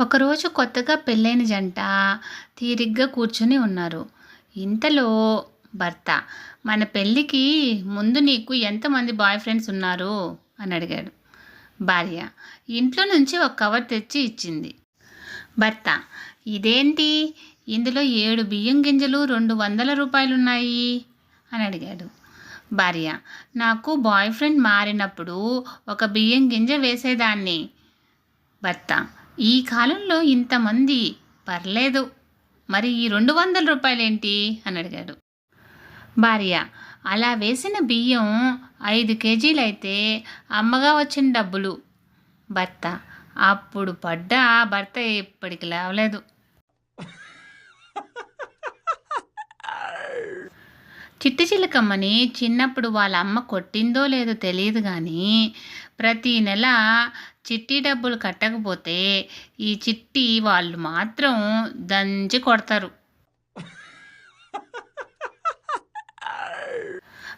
ఒకరోజు కొత్తగా పెళ్ళైన జంట తీరిగ్గా కూర్చుని ఉన్నారు. ఇంతలో భర్త మన పెళ్ళికి ముందు నీకు ఎంతమంది బాయ్ ఫ్రెండ్స్ ఉన్నారు? అని అడిగాడు. భార్య ఇంట్లో నుంచి ఒక కవర్ తెచ్చి ఇచ్చింది. భర్త ఇదేంటి? ఇందులో ఏడు బియ్యం గింజలు రెండు వందల రూపాయలున్నాయి. అని అడిగాడు. భార్య నాకు బాయ్ ఫ్రెండ్ మారినప్పుడు ఒక బియ్యం గింజ వేసేదాన్ని. భర్త ఈ కాలంలో ఇంతమంది పర్లేదు. మరి ఈ రెండు వందల రూపాయలేంటి? అని అడిగాడు. భార్య అలా వేసిన బియ్యం ఐదు కేజీలైతే అమ్మగా వచ్చిన డబ్బులు. భర్త అప్పుడు పడ్డ భర్త ఇప్పటికి లేవలేదు. చిట్టి చిలకమ్మని చిన్నప్పుడు వాళ్ళ అమ్మ కొట్టిందో లేదో తెలియదు కానీ ప్రతీ నెల చిట్టి డబ్బులు కట్టకపోతే ఈ చిట్టి వాళ్ళు మాత్రం దంచి కొడతారు.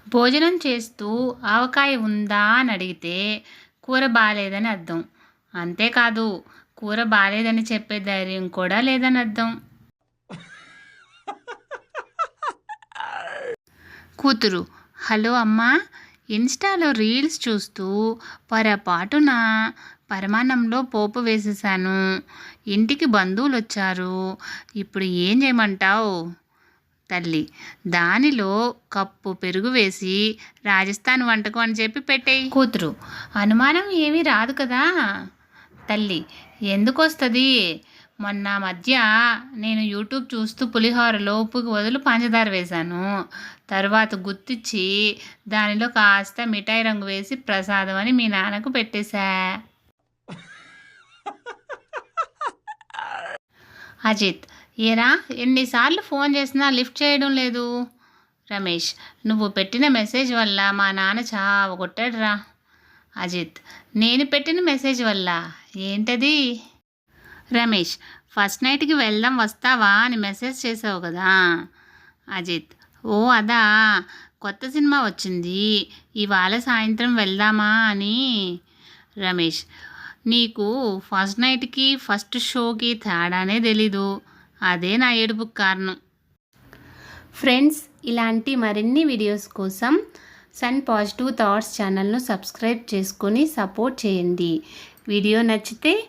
భోజనం చేస్తూ ఆవకాయ ఉందా అని అడిగితే కూర బాగాలేదని అర్థం. అంతేకాదు కూర బాగాలేదని చెప్పే ధైర్యం కూడా లేదని అర్థం. కూతురు హలో అమ్మా ఇన్స్టాలో రీల్స్ చూస్తూ పొరపాటున పరమాన్నంలో పోపు వేసేసాను ఇంటికి బంధువులు వచ్చారు ఇప్పుడు ఏం చేయమంటావు? తల్లి దానిలో కప్పు పెరుగు వేసి రాజస్థాన్ వంటకం అని చెప్పి పెట్టేయి. కూతురు అనుమానం ఏమీ రాదు కదా? తల్లి ఎందుకు వస్తుంది మొన్న మధ్య నేను యూట్యూబ్ చూస్తూ పులిహోరలో ఉప్పుకి వదులు పంచదార వేశాను. తర్వాత గుర్తిచ్చి దానిలో కాస్త మిఠాయి రంగు వేసి ప్రసాదం అని మీ నాన్నకు పెట్టేశా. అజిత్ ఏరా? ఎన్నిసార్లు ఫోన్ చేసినా లిఫ్ట్ చేయడం లేదు. రమేష్ నువ్వు పెట్టిన మెసేజ్ వల్ల మా నాన్న చావ కొట్టాడురా అజిత్ నేను పెట్టిన మెసేజ్ వల్ల ఏంటది? రమేష్ ఫస్ట్ నైట్కి వెళ్దాం వస్తావా? అని మెసేజ్ చేసావు కదా అజిత్. ఓ అదా. కొత్త సినిమా వచ్చింది. ఇవాళ సాయంత్రం వెళ్దామా? అని రమేష్. నీకు ఫస్ట్ నైట్కి ఫస్ట్ షోకి తేడానే తెలీదు. అదే నా ఏడుపుకి కారణం. ఫ్రెండ్స్ ఇలాంటి మరిన్ని వీడియోస్ కోసం సన్ పాజిటివ్ థాట్స్ ఛానల్ను సబ్స్క్రైబ్ చేసుకొని సపోర్ట్ చేయండి. వీడియో నచ్చితే